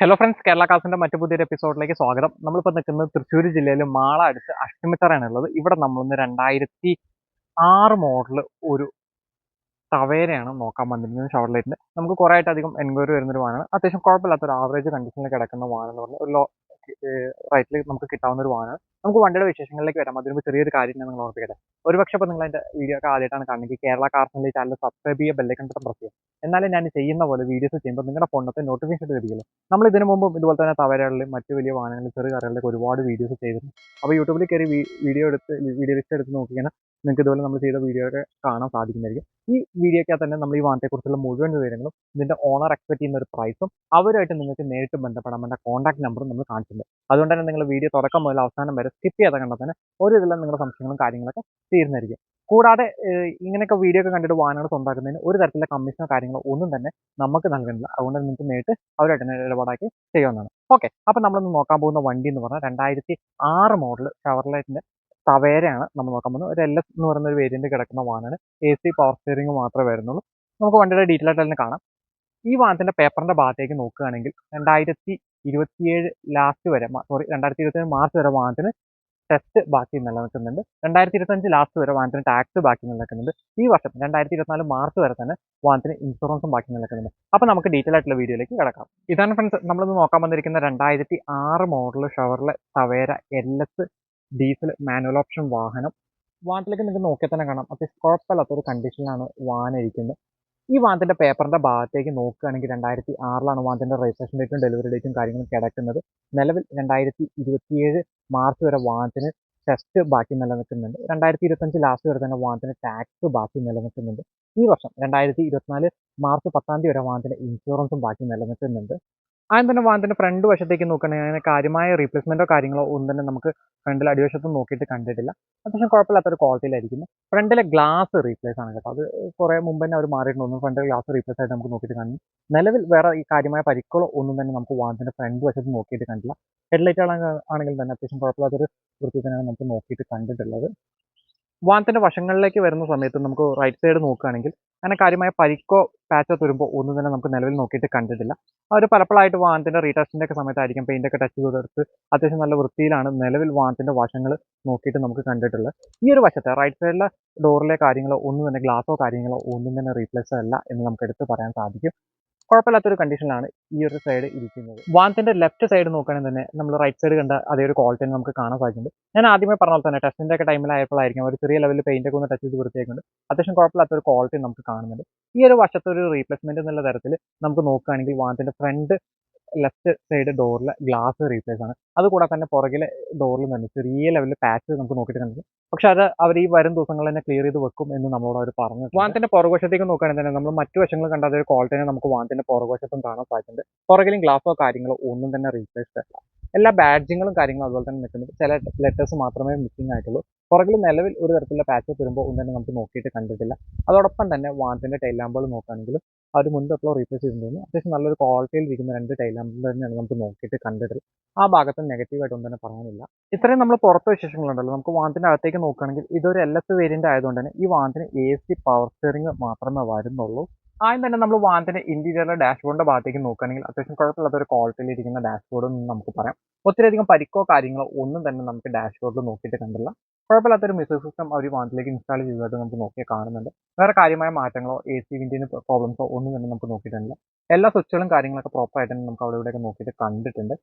Hello friends Kerala കാസിന്റെ മറ്റു പുതിയൊരു എപ്പിസോഡിലേക്ക് സ്വാഗതം. നമ്മളിപ്പോൾ നിൽക്കുന്നത് തൃശ്ശൂർ ജില്ലയിൽ മാള അടുത്ത് അഷ്ടമിത്തറയാണ് ഉള്ളത്. ഇവിടെ നമ്മളിന്ന് രണ്ടായിരത്തി ആറ് മോഡൽ ഒരു ടവേരയാണ് നോക്കാൻ വന്നിരിക്കുന്നത് ഷവർലൈറ്റിന് നമുക്ക് കുറേ ആയിട്ട് അധികം എൻക്വയറി വരുന്നൊരു വാഹനമാണ് അത്യാവശ്യം കുഴപ്പമില്ലാത്ത ഒരു ആവറേജ് കണ്ടീഷനിൽ കിടക്കുന്ന വാഹനം എന്ന് പറഞ്ഞാൽ ഒരു ലോ റൈറ്റിൽ നമുക്ക് കിട്ടാവുന്ന ഒരു വാഹനമാണ് നമുക്ക് വണ്ടിയുടെ വിശേഷങ്ങളിലേക്ക് വരാം. അതിന് ചെറിയൊരു കാര്യം ഞാൻ നിങ്ങൾ ഓർപ്പിക്കട്ടെ. ഒരുപക്ഷെ ഇപ്പോൾ നിങ്ങൾ എന്റെ വീഡിയോ ഒക്കെ ആദ്യമായിട്ടാണ് കാണുന്നത്. കേരള കാർസിന്റെ ചാനൽ സബ്സ്ക്രൈബ് ചെയ്യുക ബെല്ലൈക്കൺ ബട്ടൺ പ്രസ് ചെയ്യുക. എന്നാലും ഞാൻ ചെയ്യുന്ന പോലെ വീഡിയോസ് ചെയ്യുമ്പോൾ നിങ്ങളുടെ ഫോണിനകത്ത് നോട്ടിഫിക്കേഷൻ ലഭിക്കില്ല നമ്മൾ ഇതിനു മുമ്പും ഇതുപോലെ തന്നെ തവരകളിലും മറ്റു വലിയ വാഹനങ്ങളിൽ ചെറു കാറുകളിലൊക്കെ ഒരുപാട് വീഡിയോസ് ചെയ്തിരുന്നു അപ്പോൾ യൂട്യൂബിൽ കയറി വീഡിയോ എടുത്ത് വീഡിയോ ലിസ്റ്റ് എടുത്ത് നോക്കിക്കഴിഞ്ഞാൽ നിങ്ങൾക്ക് ഇതുപോലെ നമ്മൾ ചെയ്ത വീഡിയോ ഒക്കെ കാണാൻ സാധിക്കുന്നതായിരിക്കും. ഈ വീഡിയോയ്ക്കകത്ത് തന്നെ നമ്മൾ ഈ വാഹനത്തെക്കുറിച്ചുള്ള മുഴുവൻ വിവരങ്ങളും ഇതിന്റെ ഓണർ എക്സ്പെക്ട് ചെയ്യുന്ന ഒരു പ്രൈസും അവരുമായിട്ട് നിങ്ങൾക്ക് നേരിട്ട് ബന്ധപ്പെടാൻ വേണ്ട കോൺടാക്ട് നമ്പറും നമ്മൾ കാണിച്ചിട്ടുണ്ട്. അതുകൊണ്ട് തന്നെ നിങ്ങൾ വീഡിയോ തുടക്കം മുതൽ അവസാനം വരെ സ്കിപ്പ് ചെയ്യാതെ കണ്ടാൽ തന്നെ ഒരു ഇതിലും നിങ്ങളുടെ സംശയങ്ങളും കാര്യങ്ങളൊക്കെ തീർന്നായിരിക്കും കൂടാതെ ഇങ്ങനെയൊക്കെ വീഡിയോ ഒക്കെ കണ്ടിട്ട് വാഹനങ്ങൾ സ്വന്തമാക്കുന്നതിന് ഒരു തരത്തിലുള്ള കമ്മീഷനോ കാര്യങ്ങളോ ഒന്നും തന്നെ നമുക്ക് നൽകുന്നില്ല. അതുകൊണ്ട് നിങ്ങൾക്ക് നേരിട്ട് അവരുമായിട്ട് തന്നെ ഇടപാടാക്കി ചെയ്യാവുന്നതാണ്. ഓക്കെ അപ്പം നമ്മളൊന്ന് നോക്കാൻ പോകുന്ന വണ്ടി എന്ന് പറഞ്ഞാൽ രണ്ടായിരത്തി ആറ് മോഡൽ ഷവർലൈറ്റിന്റെ തവേരയാണ് നമ്മൾ നോക്കാൻ പോകുന്നത്. ഒരു എൽ എസ് എന്ന് പറയുന്ന ഒരു വേരിയന്റ് കിടക്കുന്ന വാഹനമാണ്. എ സി പവർ സ്റ്റിയറിംഗ് മാത്രമേ വരുന്നുള്ളൂ. നമുക്ക് വണ്ടിയുടെ ഡീറ്റെയിൽ ആയിട്ട് തന്നെ കാണാം. ഈ വാഹനത്തിന്റെ പേപ്പറിന്റെ ഭാഗത്തേക്ക് നോക്കുകയാണെങ്കിൽ രണ്ടായിരത്തി ഇരുപത്തിയേഴ് ലാസ്റ്റ് വരെ സോറി രണ്ടായിരത്തി ഇരുപത്തിയേഴ് മാർച്ച് വരെ വാഹനത്തിന് ടെസ്റ്റ് ബാക്കി നിലനിൽക്കുന്നുണ്ട്. രണ്ടായിരത്തി ഇരുപത്തഞ്ച് ലാസ്റ്റ് വരെ വാഹനത്തിന് ടാക്സ് ബാക്കി നിലനിൽക്കുന്നുണ്ട്. ഈ വർഷം രണ്ടായിരത്തി ഇരുപത്തിനാല് മാർച്ച് വരെ തന്നെ വാഹനത്തിന് ഇൻഷുറൻസും ബാക്കി നിലനിൽക്കുന്നുണ്ട്. അപ്പോൾ നമുക്ക് ഡീറ്റെയിൽ ആയിട്ടുള്ള വീഡിയോയിലേക്ക് കിടക്കാം. ഇതാണ് ഫ്രണ്ട്സ് നമ്മളിന്ന് നോക്കാൻ വന്നിരിക്കുന്ന രണ്ടായിരത്തി ആറ് model ഷവറിലെ Tavera L S diesel manual option വാഹനം. വാട്ടിലേക്ക് നിങ്ങൾക്ക് നോക്കിയാൽ തന്നെ കാണാം. അത്യാവശ്യം കുഴപ്പമില്ലാത്ത ഒരു കണ്ടീഷനിലാണ് വാഹനം ഇരിക്കുന്നത്. ഈ വാഹനത്തിന്റെ പേപ്പറിന്റെ ഭാഗത്തേക്ക് നോക്കുകയാണെങ്കിൽ രണ്ടായിരത്തി ആറിലാണ് വാഹനത്തിന്റെ രജിസ്ട്രേഷൻ ഡേറ്റും ഡെലിവറി ഡേറ്റും കാര്യങ്ങളും കിടക്കുന്നത്. നിലവിൽ രണ്ടായിരത്തി ഇരുപത്തിയേഴ് മാർച്ച് വരെ വാഹനത്തിന് ടെസ്റ്റ് ബാക്കി നിലനിൽക്കുന്നുണ്ട്. രണ്ടായിരത്തി ഇരുപത്തഞ്ച് ലാസ്റ്റ് വരെ തന്നെ വാഹനത്തിന് ടാക്സ് ബാക്കി നിലനിൽക്കുന്നുണ്ട്. ഈ വർഷം രണ്ടായിരത്തി ഇരുപത്തിനാല് മാർച്ച് പത്താം തീയതി വരെ വാഹനത്തിന് ഇൻഷുറൻസും ബാക്കി നിലനിൽക്കുന്നുണ്ട്. ആദ്യം തന്നെ വാഹനത്തിന്റെ ഫ്രണ്ട് വശത്തേക്ക് നോക്കുകയാണെങ്കിൽ അങ്ങനെ കാര്യമായ റീപ്ലേസ്മെന്റോ കാര്യങ്ങളോ ഒന്നും തന്നെ നമുക്ക് ഫ്രണ്ടിൽ അടിവശത്ത് നോക്കിയിട്ട് കണ്ടിട്ടില്ല. അത്യാവശ്യം കുഴപ്പമില്ലാത്തൊരു ക്വാളിറ്റിയിലായിരിക്കുന്നു ഫ്രണ്ടിലെ ഗ്ലാസ് റീപ്ലേസ് ആണ് കേട്ടോ. അത് കുറേ മുമ്പ് തന്നെ അവർ മാറിയിട്ടുണ്ടോ. ഫ്രണ്ടിലെ ഗ്ലാസ് റീപ്ലേസ് ആയിട്ട് നമുക്ക് നോക്കിയിട്ട് കാണുന്നു നിലവിൽ വേറെ ഈ കാര്യമായ പരിക്കുകളോ ഒന്നും തന്നെ നമുക്ക് വാഹനത്തിന്റെ ഫ്രണ്ട് വശത്ത് നോക്കിയിട്ട് കണ്ടില്ല ഹെഡ്ലൈറ്റ് ആണെങ്കിൽ തന്നെ അത്യാവശ്യം കുഴപ്പമില്ലാത്തൊരു വൃത്തി തന്നെയാണ് നമുക്ക് നോക്കിയിട്ട് കണ്ടിട്ടുള്ളത്. വാഹനത്തിന്റെ വശങ്ങളിലേക്ക് വരുന്ന സമയത്ത് നമുക്ക് റൈറ്റ് സൈഡ് നോക്കുകയാണെങ്കിൽ അങ്ങനെ കാര്യമായ പരിക്കോ പാച്ചോ തുരുമ്പോ ഒന്നും തന്നെ നമുക്ക് നിലവിൽ നോക്കിയിട്ട് കണ്ടിട്ടില്ല. അവർ പലപ്പോഴായിട്ട് വാഹനത്തിന്റെ റീടെസ്റ്റിന്റെ ഒക്കെ സമയത്തായിരിക്കും പെയിന്റ് ഒക്കെ ടച്ച് ചെയ്തെടുത്ത് അത്യാവശ്യം നല്ല വൃത്തിയിലാണ് നിലവിൽ വാഹനത്തിന്റെ വശങ്ങൾ നോക്കിയിട്ട് നമുക്ക് കണ്ടിട്ടുള്ളത്. ഈ ഒരു വശത്തെ റൈറ്റ് സൈഡിലെ ഡോറിലെ കാര്യങ്ങളോ ഒന്നും തന്നെ ഗ്ലാസോ കാര്യങ്ങളോ ഒന്നും തന്നെ റീപ്ലേസ് അല്ല എന്ന് നമുക്ക് എടുത്ത് പറയാൻ സാധിക്കും. കുഴപ്പമില്ലാത്തൊരു കണ്ടീഷനിലാണ് ഈ ഒരു സൈഡ് ഇരിക്കുന്നത്. വാനത്തിന്റെ ലെഫ്റ്റ് സൈഡ് നോക്കുകയാണെങ്കിൽ തന്നെ നമ്മൾ റൈറ്റ് സൈഡ് കണ്ട അതേ ഒരു ക്വാളിറ്റി നമുക്ക് കാണാൻ സാധിക്കുന്നുണ്ട്. ഞാൻ ആദ്യമേ പറഞ്ഞ പോലെ തന്നെ ടെസ്റ്റിന്റെ ഒക്കെ ടൈമിലായപ്പോഴായിരിക്കും ഒരു ചെറിയ ലെവലിൽ പെയിന്റ് ഒക്കെ ഒന്ന് ടച്ച് ചെയ്ത് വൃത്തിയാക്കുന്നുണ്ട് അത്യാവശ്യം കുഴപ്പമില്ലാത്തൊരു ക്വാളിറ്റി നമുക്ക് കാണുന്നുണ്ട്. ഈ ഒരു വശത്തൊരു റീപ്ലേസ്മെന്റ് എന്നുള്ള തരത്തിൽ നമുക്ക് നോക്കുകയാണെങ്കിൽ വാനത്തിന്റെ ഫ്രണ്ട് ലെഫ്റ്റ് സൈഡ് ഡോറിൽ ഗ്ലാസ് റീപ്ലേസ് ആണ്. അതുകൂടാതെ തന്നെ പുറകിലെ ഡോറിൽ നിന്ന് ചെറിയ ലെവലിൽ പാച്ച് നമുക്ക് നോക്കിയിട്ട് കണ്ടു പക്ഷെ അത് അവർ ഈ വരും ദിവസങ്ങളിൽ തന്നെ ക്ലിയർ ചെയ്ത് വെക്കും എന്ന് നമ്മളോട് അവർ പറഞ്ഞു വാഹനത്തിന്റെ പുറകുവശത്തേക്ക് നോക്കുകയാണെങ്കിൽ തന്നെ നമ്മൾ മറ്റു വശങ്ങൾ കണ്ട അതേ ക്വാളിറ്റി തന്നെ നമുക്ക് വാഹനത്തിന്റെ പുറകുവശത്തും കാണാൻ സാധിക്കുന്നുണ്ട്. പുറകിലും ഗ്ലാസോ കാര്യങ്ങളോ ഒന്നും തന്നെ റീപ്ലേസ് അല്ല എല്ലാ ബാഡ്ജിങ്ങളും കാര്യങ്ങളും അതുപോലെ തന്നെ നിൽക്കുന്നുണ്ട് ചില ലെറ്റേഴ്സ് മാത്രമേ മിസ്സിംഗ് ആയിട്ടുള്ളൂ. പുറകിൽ നിലവിൽ ഒരു തരത്തിലുള്ള പാച്ച് വരുമ്പോൾ ഒന്നും തന്നെ നമുക്ക് നോക്കിയിട്ട് കണ്ടിട്ടില്ല. അതോടൊപ്പം തന്നെ വാൻസിന്റെ ടൈലാമ്പുകൾ നോക്കുകയാണെങ്കിലും അവർ മുൻപ് എപ്പോഴും റീപ്ലേസ് ചെയ്തിട്ടുണ്ട്. അത്യാവശ്യം നല്ലൊരു ക്വാളിറ്റിയിൽ ഇരിക്കുന്ന രണ്ട് ടൈലാമ്പുകൾ തന്നെയാണ് നമുക്ക് നോക്കിയിട്ട് കണ്ടിട്ടുള്ളത്. ആ ഭാഗത്ത് നെഗറ്റീവായിട്ട് ഒന്നും തന്നെ പറയാനില്ല. ഇത്രയും നമ്മൾ പുറത്ത് വിശേഷങ്ങളുണ്ടല്ലോ. നമുക്ക് വാഹനത്തിന്റെ അകത്തേക്ക് നോക്കുകയാണെങ്കിൽ ഇതൊരു എൽ എസ് വേരിയന്റ് ആയതുകൊണ്ട് തന്നെ ഈ വാഹനത്തിന് എ സി പവർ സ്റ്റിയറിംഗ് മാത്രമേ വരുന്നുള്ളൂ. ആദ്യം തന്നെ നമ്മൾ വാഹനത്തിന്റെ ഇന്റീരിയറിലെ ഡാഷ്ബോർഡിന്റെ ഭാഗത്തേക്ക് നോക്കുകയാണെങ്കിൽ അത്യാവശ്യം കുഴപ്പമില്ലാത്ത ഒരു ക്വാളിറ്റിയിൽ ഇരിക്കുന്ന ഡാഷ്ബോർഡ് എന്ന് നമുക്ക് പറയാം. ഒത്തിരിയധികം പരിക്കോ കാര്യങ്ങളോ ഒന്നും തന്നെ നമുക്ക് ഡാഷ്ബോർഡിൽ നോക്കിയിട്ട് കണ്ടില്ല. കുഴപ്പമില്ലാത്തൊരു മിസൈൽ സിസ്റ്റം അവർ വാഹനത്തിലേക്ക് ഇൻസ്റ്റാൾ ചെയ്തതായിട്ട് നമുക്ക് നോക്കിയാൽ കാണുന്നുണ്ട്. വേറെ കാര്യമായ മാറ്റങ്ങളോ എ സി വിൻഡിന് പ്രോബ്ലംസോ ഒന്നും തന്നെ നമുക്ക് നോക്കിയിട്ടില്ല. എല്ലാ സ്വിച്ചുകളും കാര്യങ്ങളൊക്കെ പ്രോപ്പർ ആയിട്ട് തന്നെ നമുക്ക് അവിടെ ഇവിടെയൊക്കെ നോക്കിയിട്ട് കണ്ടിട്ടുണ്ട്.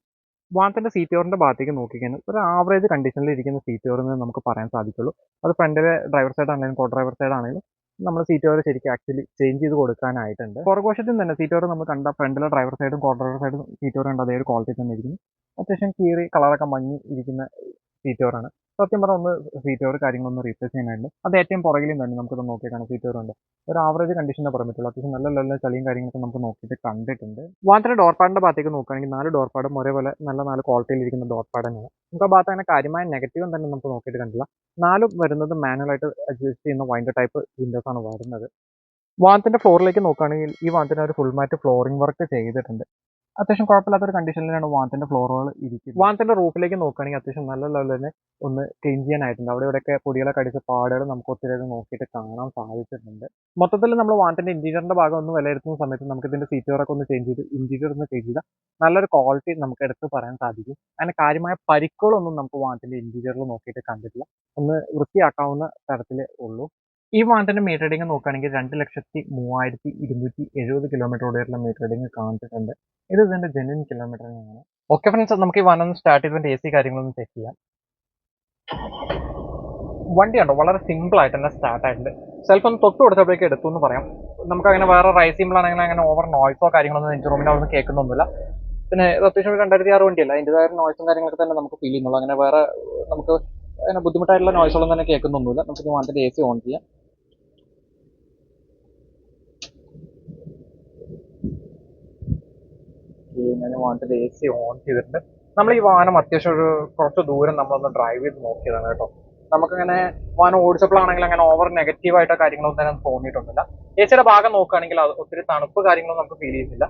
വാഹനത്തിന്റെ സീറ്റ് കവറിന്റെ ഭാഗത്തേക്ക് നോക്കിക്കഴിഞ്ഞാൽ ഒരു ആവറേജ് കണ്ടീഷനിൽ ഇരിക്കുന്ന സീറ്റ് കവർ എന്ന് നമുക്ക് പറയാൻ സാധിക്കുള്ളൂ. അത് ഫ്രണ്ടിലെ ഡ്രൈവർ സൈഡ് ആണെങ്കിലും കോ ഡ്രൈവർ സൈഡ് ആണെങ്കിലും നമ്മൾ സീറ്റ് കവർ ശരിക്കും ആക്ച്വലി ചേഞ്ച് ചെയ്ത് കൊടുക്കാനായിട്ടുണ്ട്. പുറകോശത്തിൽ തന്നെ സീറ്റ് കവർ നമ്മൾ കണ്ട ഫ്രണ്ടിലെ ഡ്രൈവർ സൈഡും കോർഡർ സൈഡും സീറ്റ് കവർ കണ്ട അതേ ഒരു ക്വാളിറ്റി തന്നെ ഇരിക്കുന്നു. അത്യാവശ്യം കീറി കളറൊക്കെ മങ്ങി ഇരിക്കുന്ന സീറ്റ് കവറാണ് സത്യം പറഞ്ഞാൽ ഒന്ന് സീറ്റ് കവർ കാര്യങ്ങളൊന്നും റീപ്ലേസ് ചെയ്യാനായിട്ട്. അത് ഏറ്റവും പുറകിലും തന്നെ നമുക്കിത് നോക്കി കാണാം സീറ്റ് ഉണ്ട്. ഒരു ആവറേജ് കണ്ടീഷനെ പറ്റുള്ളൂ. അത്യാവശ്യം നല്ല നല്ല ചളിയും കാര്യങ്ങളൊക്കെ നമുക്ക് നോക്കിയിട്ട് കണ്ടിട്ടുണ്ട്. വാഹനത്തിന്റെ ഡോർപാടിന്റെ ഭാഗത്തേക്ക് നോക്കുകയാണെങ്കിൽ നാല് ഡോർപാഡും ഒരേപോലെ നല്ല നാല് ക്വാളിറ്റിയിൽ ഇരിക്കുന്ന ഡോർപാഡാണ് നമുക്ക് ആ ഭാഗത്ത് അങ്ങനെ കാര്യമായ നെഗറ്റീവും തന്നെ നമുക്ക് നോക്കിയിട്ട് കണ്ടില്ല നാലും വരുന്നത് മാനുവലായിട്ട് അഡ്ജസ്റ്റ് ചെയ്യുന്ന വൈൻഡർ ടൈപ്പ് വിൻഡോസ് ആണ് വരുന്നത്. വാഹനത്തിന്റെ ഫ്ലോറിലേക്ക് നോക്കുകയാണെങ്കിൽ ഈ വാഹനത്തിന് ഒരു ഫുൾ മാറ്റ് ഫ്ലോറിംഗ് വർക്ക് ചെയ്തിട്ടുണ്ട്. അത്യാവശ്യം കുഴപ്പമില്ലാത്ത ഒരു കണ്ടീഷനിലാണ് വാനത്തിന്റെ ഫ്ലോറുകൾ ഇരിക്കുന്നത്. വാനത്തിന്റെ റൂഫിലേക്ക് നോക്കുകയാണെങ്കിൽ അത്യാവശ്യം നല്ല ലെവലിൽ തന്നെ ഒന്ന് ക്ലീൻ ചെയ്യാനായിട്ടുണ്ട്. അവിടെ ഇവിടെയൊക്കെ പൊടികളൊക്കെ അടിച്ച പാടുകൾ നമുക്ക് ഒത്തിരി അധികം നോക്കിയിട്ട് കാണാൻ സാധിച്ചിട്ടുണ്ട്. മൊത്തത്തിൽ നമ്മൾ വാനത്തിന്റെ ഇന്റീരിയറിന്റെ ഭാഗം ഒന്ന് വിലയിരുത്തുന്ന സമയത്ത് നമുക്ക് ഇതിന്റെ സീറ്റുകളൊക്കെ ഒന്ന് ചേഞ്ച് ചെയ്ത് ഇന്റീരിയർ ഒന്ന് ചേഞ്ച് ചെയ്താൽ നല്ലൊരു ക്വാളിറ്റി നമുക്ക് എടുത്ത് പറയാൻ സാധിക്കും. അങ്ങനെ കാര്യമായ പരിക്കുകളൊന്നും നമുക്ക് വാനത്തിന്റെ ഇന്റീരിയറിൽ നോക്കിയിട്ട് കണ്ടിട്ടില്ല. ഒന്ന് വൃത്തിയാക്കാവുന്ന തരത്തിലേ ഉള്ളൂ. ഈ വാഹനത്തിന്റെ മീറ്റർ റീഡിംഗ് നോക്കുകയാണെങ്കിൽ രണ്ട് ലക്ഷത്തി മൂവായിരത്തി ഇരുന്നൂറ്റി എഴുപത് കിലോമീറ്റർ ഓടിയുള്ള മീറ്റർ റീഡിംഗ് കാണിച്ചിട്ടുണ്ട്. ഇത് ജെന്യൂൻ കിലോമീറ്റർ തന്നെയാണ്. ഓക്കെ ഫ്രണ്ട്സ് നമുക്ക് ഈ ഒന്ന് സ്റ്റാർട്ട് ചെയ്ത് എ സി കാര്യങ്ങളൊന്നും ചെക്ക് ചെയ്യാം. വണ്ടി ഉണ്ടോ വളരെ സിമ്പിൾ ആയിട്ട് തന്നെ സ്റ്റാർട്ട് ആയിട്ടുണ്ട്. സെൽഫ് ഒന്ന് തൊട്ട് കൊടുത്തപ്പോഴേക്ക് എടുത്തു എന്ന് പറയാം. നമുക്ക് അങ്ങനെ വേറെ റൈസിമ്പിൾ ആണെങ്കിൽ അങ്ങനെ ഓവർ നോയ്സോ കാര്യങ്ങളൊന്നും എനിക്ക് അവിടെ കേൾക്കുന്നൊന്നുമില്ല. പിന്നെ അത്യാവശ്യം രണ്ടായിരത്തി ആറ് വണ്ടിയല്ല? അതിന്റെതായ നോയ്സും കാര്യങ്ങളൊക്കെ തന്നെ നമുക്ക് ഫീൽ ചെയ്യുന്നുള്ളൂ. അങ്ങനെ വേറെ നമുക്ക് അങ്ങനെ ബുദ്ധിമുട്ടായിട്ടുള്ള നോയ്സുകളും തന്നെ കേൾക്കുന്നൊന്നുമില്ല നമുക്ക് വാഹനത്തിന്റെ എ സി ഓൺ ചെയ്യാം. ഞാൻ എ സി ഓൺ ചെയ്തിട്ടുണ്ട്. നമ്മൾ ഈ വാഹനം അത്യാവശ്യം ഒരു കുറച്ച് ദൂരം നമ്മളൊന്ന് ഡ്രൈവ് ചെയ്ത് നോക്കിയതാണ് കേട്ടോ. നമുക്കങ്ങനെ വാഹനം ഓടിച്ചപ്പോഴാണെങ്കിൽ അങ്ങനെ ഓവർ നെഗറ്റീവ് ആയിട്ടോ കാര്യങ്ങളൊന്നും തന്നെ തോന്നിയിട്ടൊന്നുമില്ല. എ സിയുടെ ഭാഗം നോക്കുകയാണെങ്കിൽ അത് ഒത്തിരി തണുപ്പ് കാര്യങ്ങളൊന്നും നമുക്ക് ഫീൽ ചെയ്യുന്നില്ല.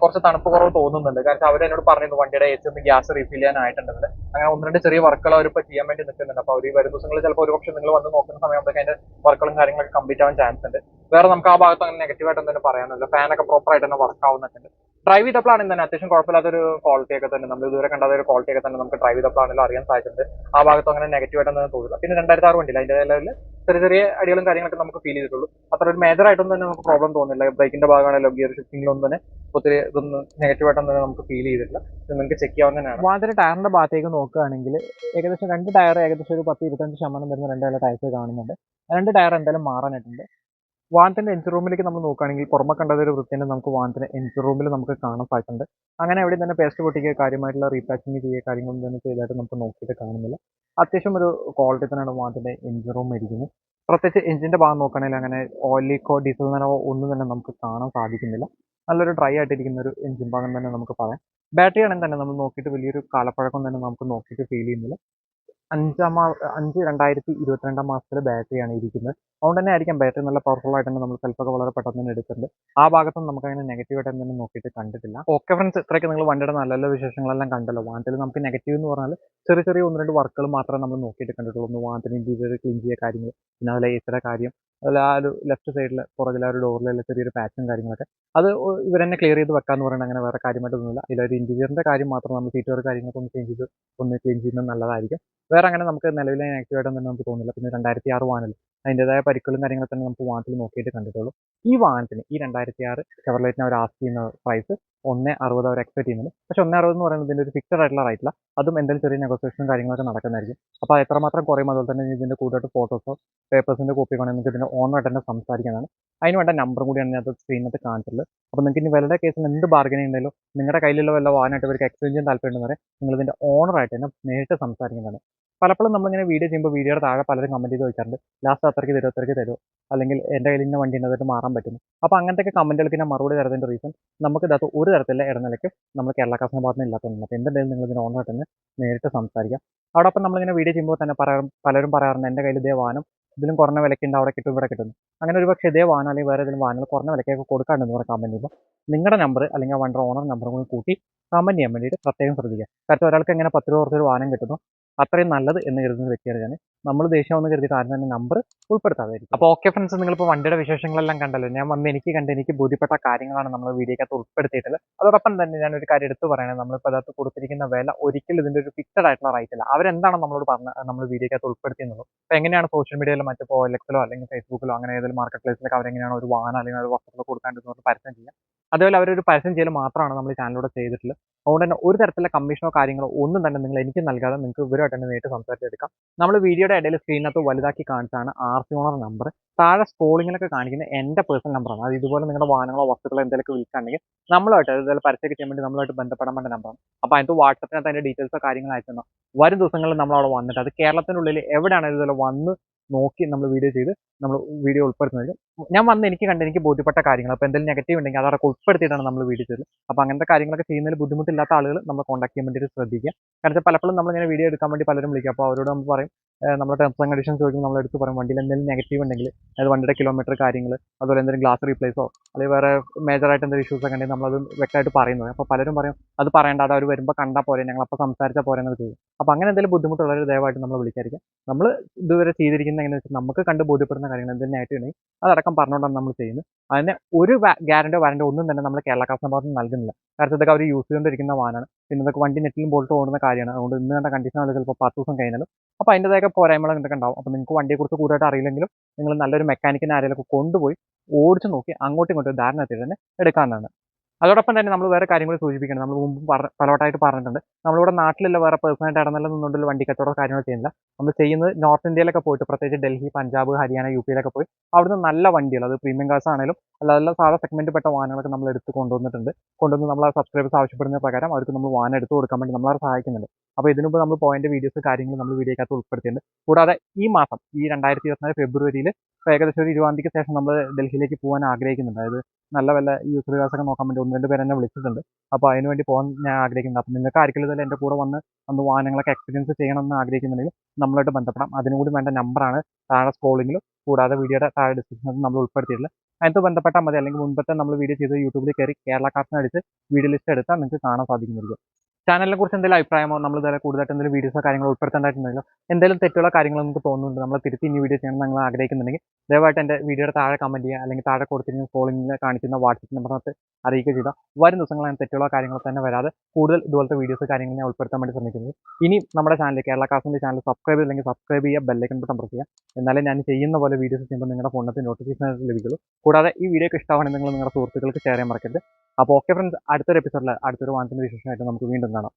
കുറച്ച് തണുപ്പ് കുറവ് തോന്നുന്നുണ്ട്. കാരണം അവർ എന്നോട് പറഞ്ഞിരുന്നു വണ്ടിയുടെ സി ഒന്ന് ഗ്യാസ് റീഫിൽ ചെയ്യാനായിട്ടുണ്ട് അങ്ങനെ ഒന്ന് രണ്ട് ചെറിയ വർക്കുകൾ അവർ ഇപ്പോൾ ചെയ്യാൻ വേണ്ടി നിൽക്കുന്നുണ്ട്. അപ്പോൾ അവർ ഈ വരും ദിവസങ്ങളിൽ ചിലപ്പോൾ ഒരു പക്ഷേ നിങ്ങൾ വന്ന് നോക്കുന്ന സമയത്തൊക്കെ അതിന്റെ വർക്കുകളും കാര്യങ്ങളൊക്കെ കംപ്ലീറ്റ് ആവാൻ ചാൻസ് ഉണ്ട്. വേറെ നമുക്ക് ആ ഭാഗത്ത് അങ്ങനെ നെഗറ്റീവ് ആയിട്ട് തന്നെ പറയാനില്ല ഫാനൊക്കെ പ്രോപ്പർ ആയിട്ട് തന്നെ വർക്ക് ആവുന്നുണ്ട് ഡ്രൈവ് ചെയ്തപ്പോഴാണെങ്കിൽ തന്നെ. അത്യാവശ്യം കുഴപ്പമില്ലാത്തൊരു ക്വാളിറ്റി ഒക്കെ തന്നെ. നമ്മൾ ഇതുവരെ കണ്ടാത്ത ഒരു ക്വാളിറ്റി ഒക്കെ തന്നെ നമുക്ക് ഡ്രൈവ് ചെയ്തപ്പോഴാണെങ്കിലും അറിയാൻ സാധിച്ചിട്ടുണ്ട്. ആ ഭാഗത്ത് അങ്ങനെ നെഗറ്റീവ് ആയിട്ടൊന്നും തോന്നില്ല പിന്നെ രണ്ടായിരത്തി ആറ് വണ്ടിയില്ല. അതിന്റെ ലെവലിൽ ചെറിയ ചെറിയ അടികളും കാര്യങ്ങളൊക്കെ നമുക്ക് ഫീൽ ചെയ്തിട്ടുള്ളൂ. അത്ര ഒരു മേജർ ആയിട്ടൊന്നും തന്നെ നമുക്ക് പ്രോബ്ലം തോന്നില്ല ബ്രേക്കിന്റെ ഭാഗമാണല്ലോ ഗിയർ ഷിഫ്റ്റിംഗിലൊന്നും തന്നെ ഒത്തിരി ഇതൊന്നും നെഗറ്റീവ് ആയിട്ടൊന്നും തന്നെ നമുക്ക് ഫീൽ ചെയ്തിട്ടില്ല. നിങ്ങൾക്ക് ചെക്ക് ചെയ്യാവുന്നതാണ് മാത്രമേ ടയറിന്റെ ഭാഗത്തേക്ക് നോക്കുകയാണെങ്കിൽ ഏകദേശം രണ്ട് ടയർ ഏകദേശം ഒരു പത്ത് ഇരുപത്തഞ്ച് ശതമാനം വരുന്ന രണ്ട് ടയർസ് കാണുന്നുണ്ട്. രണ്ട് ടയർ എന്തായാലും മാറാനായിട്ടുണ്ട്. വാഹനത്തിന്റെ എഞ്ചിൻ റൂമിലേക്ക് നമ്മൾ നോക്കുകയാണെങ്കിൽ പുറമെ കണ്ടത് ഒരു വൃത്തിനെ നമുക്ക് വാനത്തിന്റെ എഞ്ചിൻ റൂമിൽ നമുക്ക് കാണാൻ സാധിച്ചിട്ടുണ്ട്. അങ്ങനെ അവിടെ തന്നെ പേസ്റ്റ് പൊട്ടിക്കുക കാര്യമായിട്ടുള്ള റീപാക്കിങ് ചെയ്യുക കാര്യങ്ങളും തന്നെ ചെയ്തായിട്ട് നമുക്ക് നോക്കിയിട്ട് കാണുന്നില്ല. അത്യാവശ്യം ഒരു ക്വാളിറ്റി തന്നെയാണ് വാനത്തിന്റെ എഞ്ചിൻ റൂം ഇരിക്കുന്നത്. പ്രത്യേകിച്ച് എഞ്ചിന്റെ ഭാഗം നോക്കുകയാണെങ്കിൽ അങ്ങനെ ഓയിലിക്കോ ഡീസൽ നനവോ ഒന്നും തന്നെ നമുക്ക് കാണാൻ സാധിക്കുന്നില്ല. നല്ലൊരു ഡ്രൈ ആയിട്ടിരിക്കുന്ന ഒരു എഞ്ചിൻ ഭാഗം തന്നെ നമുക്ക് പറയാം. ബാറ്ററി ആണെങ്കിൽ തന്നെ നമ്മൾ നോക്കിയിട്ട് വലിയൊരു കാലപ്പഴക്കം തന്നെ നമുക്ക് നോക്കിയിട്ട് ഫീൽ ചെയ്യുന്നില്ല. അഞ്ചാം അഞ്ച് രണ്ടായിരത്തി ഇരുപത്തിരണ്ടാം മാസത്തിലെ ബാറ്ററിയാണ് ഇരിക്കുന്നത്. അതുകൊണ്ട് തന്നെ ആയിരിക്കാം ബാറ്ററി നല്ല പവർഫുൾ ആയിട്ട് തന്നെ നമ്മൾ സെൽഫൊക്കെ വളരെ പെട്ടെന്ന് തന്നെ എടുത്തിട്ടുണ്ട്. ആ ഭാഗത്തൊന്നും നമുക്ക് അങ്ങനെ നെഗറ്റീവായിട്ട് തന്നെ നോക്കിയിട്ട് കണ്ടിട്ടില്ല. ഓക്കെ ഫ്രണ്ട്സ് ഇത്രയൊക്കെ നിങ്ങൾ വണ്ടിയുടെ നല്ല നല്ല വിശേഷങ്ങളെല്ലാം കണ്ടല്ലോ. വാഹനത്തിൽ നമുക്ക് നെഗറ്റീവ് എന്ന് പറഞ്ഞാൽ ചെറിയ ചെറിയ ഒന്ന് രണ്ട് വർക്കുകൾ മാത്രമേ നമ്മൾ നോക്കിയിട്ട് കണ്ടിട്ടുള്ളൂ. ഒന്ന് വാഹനത്തിന് ഇന്റീരിയർ ക്ലീൻ ചെയ്യുക കാര്യങ്ങൾ പിന്നെ അതിലെ എസിയുടെ കാര്യം അതിൽ ആ ഒരു ലെഫ്റ്റ് സൈഡിൽ പുറകിൽ ആ ഒരു ഡോറിലെ ചെറിയൊരു പാച്ചും കാര്യങ്ങളൊക്കെ. അത് ഇവർ തന്നെ ക്ലിയർ ചെയ്ത് വെക്കാന്ന് പറയുന്നത് അങ്ങനെ വേറെ കാര്യമായിട്ടൊന്നുമില്ല ഇതിലൊരു ഇന്റീരിയറിന്റെ കാര്യം മാത്രം നമ്മൾ സീറ്റുകൾ കാര്യങ്ങളൊക്കെ ഒന്ന് ചേഞ്ച് ചെയ്ത് ഒന്ന് ക്ലീൻ ചെയ്യുന്നത് നല്ലതായിരിക്കും. വേറെ അങ്ങനെ നമുക്ക് നെഗറ്റീവ് ആയിട്ടൊന്നും നമുക്ക് തോന്നില്ല പിന്നെ രണ്ടായിരത്തി ആറ് വാഹനം അതിന്റെതായ പരിക്കുകളും കാര്യങ്ങളൊക്കെ തന്നെ നമുക്ക് വാഹനത്തിൽ നോക്കിയിട്ട് കണ്ടിട്ടുള്ളൂ. ഈ വാഹനത്തിന് ഈ രണ്ടായിരത്തി ആറ് ഷെവർലൈറ്റിന് അവർ ആസ്ക് ചെയ്യുന്ന പ്രൈസ് ഒന്ന് അറുപത് അവർ എക്സ്പെക്ട് ചെയ്യുന്നുണ്ട്. പക്ഷേ ഒന്ന് അറുപത് എന്ന് പറയുന്നത് ഇതിന്റെ ഒരു ഫിക്സഡ് ആയിട്ടുള്ള റേറ്റില്ല അതും എന്തെങ്കിലും ചെറിയ നെഗോസിയേഷനും കാര്യങ്ങളൊക്കെ നടക്കുന്നതായിരിക്കും. അപ്പോൾ എത്രമാത്രം കുറയും? അതുപോലെ തന്നെ ഇതിന്റെ കൂടുതലായിട്ട് ഫോട്ടോസോ പേപ്പേഴ്സിന്റെ കോപ്പി വേണമെങ്കിൽ നിങ്ങൾക്ക് ഇതിന്റെ ഓണറായിട്ട് തന്നെ സംസാരിക്കാനാണ്. അതിന് വേണ്ട നമ്പറും കൂടിയാണ് ഞാൻ സ്ക്രീനകത്ത് കാണിച്ചിട്ടുള്ളത്. അപ്പോൾ നിങ്ങൾക്ക് ഇനി വിലയുടെ കേസിൽ എന്ത് ബാർഗനിങ് ഉണ്ടല്ലോ നിങ്ങളുടെ കയ്യിലുള്ള വല്ല വാഹനമായിട്ട് ഇവർക്ക് എക്സ്ചേഞ്ച് ചെയ്യാൻ താല്പര്യം ഉണ്ടെന്ന് പറയാം നിങ്ങൾ ഇതിന്റെ ഓണറായിട്ട് തന്നെ നേരിട്ട് സംസാരിക്കുന്നതാണ് പലപ്പോഴും നമ്മളിങ്ങനെ വീഡിയോ ചെയ്യുമ്പോൾ വീഡിയോയുടെ താഴെ പലരും കമന്റ് ചെയ്ത് ചോദിക്കാറുണ്ട്. ലാസ്റ്റ് അത്രയ്ക്ക് തരുമോ അത്രയ്ക്ക് തരുമോ അല്ലെങ്കിൽ എന്റെ കയ്യിൽ ഇന്ന വണ്ടി ഉണ്ടതായിട്ട് മാറാൻ പറ്റുന്നു അപ്പോൾ അങ്ങനത്തെ കമന്റുകൾക്ക് ഞാൻ മറുപടി തരുന്നതിന്റെ റീസൺ നമുക്ക് ഇതിനകത്ത് ഒരു തരത്തിലുള്ള ഇടനിലയ്ക്ക് നമ്മൾ കേരള കസ്റ്റമർ ഭാഗത്ത് ഇല്ലാത്തതുകൊണ്ട് അപ്പോൾ എന്തുണ്ടെങ്കിലും നിങ്ങൾ ഇതിന് ഓണർ തന്നെ നേരിട്ട് സംസാരിക്കാം. അതോടൊപ്പം നമ്മളിങ്ങനെ വീഡിയോ ചെയ്യുമ്പോൾ തന്നെ പറയാറും പലരും പറയാറുണ്ട് എന്റെ കയ്യിൽ ഇതേ വാഹനം ഇതിലും കുറഞ്ഞ വിലയ്ക്കുണ്ട് അവിടെ കിട്ടും ഇവിടെ കിട്ടുന്നു അങ്ങനെ ഒരു പക്ഷേ ഇതേ വാഹനം അല്ലെങ്കിൽ വേറെ ഏതെങ്കിലും വാഹനങ്ങൾ കുറഞ്ഞ വിലയ്ക്കൊക്കെ കൊടുക്കാണ്ടെന്ന് പറഞ്ഞ കമന്റ് ചെയ്യുമ്പോൾ നിങ്ങളുടെ നമ്പർ അല്ലെങ്കിൽ ആ വണ്ടിയുടെ ഓണർ നമ്പറും കൂടി കൂട്ടി കമന്റ് ചെയ്യാൻ വേണ്ടിയിട്ട് പ്രത്യേകം ശ്രദ്ധിക്കുക. കാരണം ഒരാൾക്ക് എങ്ങനെ പത്ത് രൂപ കുറച്ചൊരു വാഹനം കിട്ടുന്നു അത്രയും നല്ലത് എന്ന് കരുതുന്ന വ്യക്തിയാണ് ഞാൻ നമ്മൾ ദേഷ്യമാണെന്ന് കരുതിയിട്ട് ആരും തന്നെ നമ്പർ ഉൾപ്പെടുത്താതായിരിക്കും. അപ്പോൾ ഓക്കെ ഫ്രണ്ട്സ് നിങ്ങളിപ്പോൾ വണ്ടിയുടെ വിശേഷങ്ങളെല്ലാം കണ്ടല്ലോ. ഞാൻ വന്ന് എനിക്ക് കണ്ട് എനിക്ക് ബോധ്യപ്പെട്ട കാര്യങ്ങളാണ് നമ്മൾ വീഡിയോക്കകത്ത് ഉൾപ്പെടുത്തിയിട്ടുള്ളത്. അതോടൊപ്പം തന്നെ ഞാൻ ഒരു കാര്യം എടുത്തു പറയണത് നമ്മളിപ്പോൾ അതിനകത്ത് കൊടുത്തിരിക്കുന്ന വില ഒരിക്കലും ഇതിന്റെ ഒരു ഫിക്സഡ് ആയിട്ടുള്ള റേറ്റ് അല്ല. അവരെന്താണോ നമ്മളോട് പറഞ്ഞ നമ്മൾ വീഡിയോക്കകത്ത് ഉൾപ്പെടുത്തിയെന്നുള്ളൂ അപ്പോൾ എങ്ങനെയാണ് സോഷ്യൽ മീഡിയയിൽ മറ്റിപ്പോൾ ഓയിലെക്സിലോ അല്ലെങ്കിൽ ഫേസ്ബുക്കിലോ അങ്ങനെ ഏതെങ്കിലും മാർക്കറ്റ് പ്ലേസിലൊക്കെ അവരെങ്ങനെയാണ് ഒരു വാഹനം അല്ലെങ്കിൽ ഒരു വസ്തുക്കൾ കൊടുക്കാണ്ടെന്ന് പരസ്യം ചെയ്യുക. അതേപോലെ അവരൊരു പരസ്യം ചെയ്യൽ മാത്രമാണ് നമ്മൾ ചാനലിലൂടെ ചെയ്തിട്ടുള്ളത്. അതുകൊണ്ട് തന്നെ ഒരു തരത്തിലുള്ള കമ്മീഷനോ കാര്യങ്ങളോ ഒന്നും തന്നെ നിങ്ങൾ എനിക്ക് നൽകാതെ നിങ്ങൾക്ക് ഇവരുമായിട്ട് തന്നെ നേരിട്ട് സംസാരിച്ചെടുക്കാം നമ്മൾ വീഡിയോയുടെ ഇടയിൽ സ്ക്രീനകത്ത് വലുതാക്കി കാണിച്ചാണ് ആർ സി ഓണർ നമ്പർ താഴെ സ്കോളിങ്ങിലൊക്കെ കാണിക്കുന്ന എന്റെ പേഴ്സണൽ നമ്പറാണ് അത് ഇതുപോലെ നിങ്ങളുടെ വാഹനങ്ങളോ വസ്തുക്കളോ എന്തെങ്കിലും വിൽക്കുകയാണെങ്കിൽ നമ്മളായിട്ട് ഇതുപോലെ പരസ്യമൊക്കെ ചെയ്യാൻ വേണ്ടി നമ്മളായിട്ട് ബന്ധപ്പെടാൻ വേണ്ട നമ്പറാണ് അപ്പോൾ അതിന്റെ വാട്സപ്പിനകത്ത് അതിന്റെ ഡീറ്റെയിൽസോ കാര്യങ്ങൾ അയച്ചു വരും ദിവസങ്ങളിൽ നമ്മൾ അവിടെ വന്നിട്ട് അത് കേരളത്തിനുള്ളിൽ എവിടെയാണ് ഇതുപോലെ വന്ന് നോക്കി നമ്മൾ വീഡിയോ ചെയ്ത് നമ്മൾ വീഡിയോ ഉൾപ്പെടുത്തുന്നത് ഞാൻ വന്ന് എനിക്ക് കണ്ട് എനിക്ക് ബോധ്യപ്പെട്ട കാര്യങ്ങൾ. അപ്പോൾ എന്തെങ്കിലും നെഗറ്റീവ് ഉണ്ടെങ്കിൽ അതൊക്കെ ഉൾപ്പെടുത്തിയിട്ടാണ് നമ്മൾ വീഡിയോ ചെയ്തത്. അപ്പോൾ അങ്ങനത്തെ കാര്യങ്ങളൊക്കെ ചെയ്യുന്നതിൽ ബുദ്ധിമുട്ടില്ലാത്ത ആളുകൾ നമ്മൾ കോൺടാക്ട് ചെയ്യാൻ വേണ്ടിയിട്ട് ശ്രദ്ധിക്കുക. കാരണം പലപ്പോഴും പലപ്പോഴും നമ്മളിങ്ങനെ വീഡിയോ എടുക്കാൻ വേണ്ടി പലരും വിളിക്കും. അപ്പോൾ അവരോട് നമ്മൾ പറയും നമ്മുടെ ടേംസ് ആൻഡ് കണ്ടീഷൻസ് ചോദിക്കുമ്പോൾ നമ്മൾ എടുത്ത് പറയും വണ്ടിയിൽ എന്തെങ്കിലും നെഗറ്റീവ് ഉണ്ടെങ്കിൽ അതായത് വണ്ടിയുടെ കിലോമീറ്റർ കാര്യങ്ങൾ അതുപോലെ എന്തെങ്കിലും ഗ്ലാസ് റീപ്ലേസോ അല്ലെങ്കിൽ വേറെ മേജറായിട്ട് എന്തെങ്കിലും ഇഷ്യൂസ് ഒക്കെ ഉണ്ടെങ്കിൽ നമ്മളത് വ്യക്തമായിട്ട് പറയുന്നത്. അപ്പോൾ പലരും പറയും അത് പറയേണ്ട അത് അവർ വരുമ്പോൾ കണ്ടാൽ പോരെ ഞങ്ങൾ അപ്പോൾ സംസാരിച്ചാൽ പോരെ എന്നൊക്കെ ചെയ്യും. അപ്പോൾ അങ്ങനെ എന്തെങ്കിലും ബുദ്ധിമുട്ടുള്ളവർ ദയവായിട്ട് നമ്മൾ വിളിക്കാതിരിക്കുക. നമ്മൾ ഇതുവരെ ചെയ്തിരിക്കുന്നത് എങ്ങനെയാണെന്ന് വെച്ചാൽ നമുക്ക് കണ്ട് ബോധ്യപ്പെടുന്ന കാര്യങ്ങൾ എന്തെങ്കിലും നെഗറ്റീവ് ഉണ്ടെങ്കിൽ അതടക്കം പറഞ്ഞുകൊണ്ടാണ് നമ്മൾ ചെയ്യുന്നത്. അതിന് ഒരു ഗ്യാരണ്ടോ വാരണ്ടോ ഒന്നും തന്നെ നമ്മൾ കേരള കസ്റ്റമർ ഭാഗത്ത് നൽകുന്നില്ല. കാരണം ഇതൊക്കെ അവർ യൂസ് ചെയ്തുകൊണ്ടിരിക്കുന്ന വാനാണ്. പിന്നെ ഇതൊക്കെ വണ്ടി നെറ്റിലും ബോൾട്ട് ഓടുന്ന കാര്യമാണ്. അതുകൊണ്ട് ഇന്ന് കണ്ട കണ്ടീഷൻ ചിലപ്പോൾ പത്ത് ദിവസം കഴിഞ്ഞാലും അപ്പോൾ അതിന്റെതായ പോരായ്മകൾ എന്തൊക്കെ ഉണ്ടാവും. അപ്പോൾ നിങ്ങൾക്ക് വണ്ടിയെക്കുറിച്ച് കൂടുതലായിട്ട് അറിയില്ലെങ്കിലും നിങ്ങൾ നല്ലൊരു മെക്കാനിക്കിനെ ആരെങ്കിലും കൊണ്ടുപോയി ഓടിച്ച് നോക്കി അങ്ങോട്ടും ഇങ്ങോട്ടും ധാരണ എത്തി തന്നെ എടുക്കാവുന്നതാണ്. അതോടൊപ്പം തന്നെ നമ്മൾ വേറെ കാര്യങ്ങൾ സൂചിപ്പിക്കണം. നമ്മൾ മുമ്പ് പലവട്ടായിട്ട് പറഞ്ഞിട്ടുണ്ട്. നമ്മളിവിടെ നാട്ടിലുള്ള വേറെ പേഴ്സണായിട്ട് ഇടനില നിന്നുകൊണ്ടുള്ള വണ്ടി കച്ചവടം കാര്യങ്ങൾ ചെയ്യുന്നില്ല നമ്മൾ ചെയ്യുന്നത് നോർത്ത് ഇന്ത്യയിലൊക്കെ പോയിട്ട് പ്രത്യേകിച്ച് ഡൽഹി പഞ്ചാബ് ഹരിയാന യു പിയിലൊക്കെ പോയി അവിടുന്ന് നല്ല വണ്ടികൾ അത് പ്രീമിയം കാസ് ആണെങ്കിലും അല്ലാതെ സാധാ സെഗ്മെന്റ് പെട്ട വാഹനങ്ങളൊക്കെ നമ്മൾ എടുത്ത് കൊണ്ടുവന്നിട്ടുണ്ട്. കൊണ്ടുവന്ന് നമ്മൾ ആ സബ്സ്ക്രൈബേഴ്സ് ആവശ്യപ്പെടുന്ന പ്രകാരം അവർക്ക് നമ്മൾ വാഹനം എടുത്ത് കൊടുക്കാൻ വേണ്ടി നമ്മളെ സഹായിക്കുന്നുണ്ട്. അപ്പോൾ ഇതിനുമ്പ് നമ്മൾ പോയിന്റ് വീഡിയോസ് കാര്യങ്ങൾ നമ്മൾ വീഡിയോക്കകത്ത് ഉൾപ്പെടുത്തിയിട്ടുണ്ട്. കൂടാതെ ഈ മാസം ഈ രണ്ടായിരത്തി ഇരുപത്തിനാല് ഫെബ്രുവരിയിൽ ഏകദേശം ഒരു ഇരുപതാം തീയതിക്ക് ശേഷം നമ്മൾ ഡൽഹിയിലേക്ക് പോകാൻ ആഗ്രഹിക്കുന്നുണ്ട്. അതായത് നല്ല വല്ല യൂസർ ഒക്കെ നോക്കാൻ വേണ്ടി ഒന്ന് രണ്ട് പേര് എന്നെ വിളിച്ചിട്ടുണ്ട്. അപ്പോൾ അതിന് വേണ്ടി പോകാൻ ഞാൻ ആഗ്രഹിക്കുന്നുണ്ട്. അപ്പം നിങ്ങൾക്ക് ആർക്കെങ്കിലും ഇതിൽ എന്റെ കൂടെ വന്ന് അന്ന് വാഹനങ്ങളൊക്കെ എക്സ്പീരിയൻസ് ചെയ്യണമെന്ന് ആഗ്രഹിക്കുന്നുണ്ടെങ്കിൽ നമ്മളായിട്ട് ബന്ധപ്പെടാം. അതിനുകൂടി വേണ്ട നമ്പറാണ് താഴെ സ്ക്രോളിങ്ങിലും കൂടാതെ വീഡിയോയുടെ താഴെ ഡിസ്ക്രിപ്ഷനിൽ നമ്മൾ ഉൾപ്പെടുത്തിയിട്ടില്ല. അതിനകത്ത് ബന്ധപ്പെട്ടാൽ മതി. അല്ലെങ്കിൽ മുൻപത്തെ നമ്മൾ വീഡിയോ ചെയ്ത് യൂട്യൂബിൽ കയറി കേരള കാർട്ടിന് അടിച്ച് വീഡിയോ ലിസ്റ്റ് എടുത്താൽ നിങ്ങൾക്ക് കാണാൻ സാധിക്കുന്നതായിരിക്കും. ചാനലിനെ കുറിച്ച് എന്തെങ്കിലും അഭിപ്രായമോ നമ്മൾ ഇതുവരെ കൂടുതലായിട്ട് എന്തെങ്കിലും വീഡിയോസോ കാര്യങ്ങളോ ഉൾപ്പെടുത്തേണ്ടതായിട്ടുണ്ടെങ്കിലോ എന്തെങ്കിലും തെറ്റുള്ള കാര്യങ്ങൾ നമുക്ക് തോന്നുന്നുണ്ട്? നമ്മൾ തിരുത്തി ഇനി വീഡിയോ ചെയ്യണം നിങ്ങൾ ആഗ്രഹിക്കുന്നുണ്ടെങ്കിൽ ദയവായിട്ട് എന്റെ വീഡിയോയുടെ താഴെ കമന്റ് ചെയ്യുക. അല്ലെങ്കിൽ താഴെ കൊടുത്തിരിക്കുന്ന ഫോളോയിങ്ങിൽ കാണിക്കുന്ന വാട്സപ്പ് നമ്പറിനകത്ത് അറിയിക്കുക ചെയ്താൽ വരും ദിവസങ്ങൾ തെറ്റുള്ള കാര്യങ്ങളോ തന്നെ വരാതെ കൂടുതൽ ഇതുപോലത്തെ വീഡിയോസ് കാര്യങ്ങൾ ഞാൻ ഉൾപ്പെടുത്താൻ വേണ്ടി ശ്രമിക്കുന്നത് ഇനി നമ്മുടെ ചാനൽ കേരള കാസിന്റെ ചാനൽ സബ്സ്ക്രൈബ് ചെയ്തില്ലെങ്കിൽ സബ്സ്ക്രൈബ് ചെയ്യുക ബെല്ലൈക്കൺ ബട്ടൺ പ്രസ് ചെയ്യുക. എന്നാലേ ഞാൻ ചെയ്യുന്ന പോലെ വീഡിയോസ് ചെയ്യുമ്പോൾ നിങ്ങളുടെ ഫോണിനകത്ത് നോട്ടിഫിക്കേഷൻ ലഭിക്കുള്ളൂ. കൂടാതെ ഈ വീഡിയോ ഇഷ്ടമാണെങ്കിൽ നിങ്ങൾ നിങ്ങളുടെ സുഹൃത്തുക്കൾക്ക് ഷെയർ ചെയ്യാൻ മറക്കരുത്. അപ്പോൾ ഓക്കെ ഫ്രണ്ട്സ് അടുത്തൊരു എപ്പിസോഡിൽ അടുത്തൊരു വാനത്തിന്റെ വിശേഷമായിട്ട് നമുക്ക് വീണ്ടും കാണാം.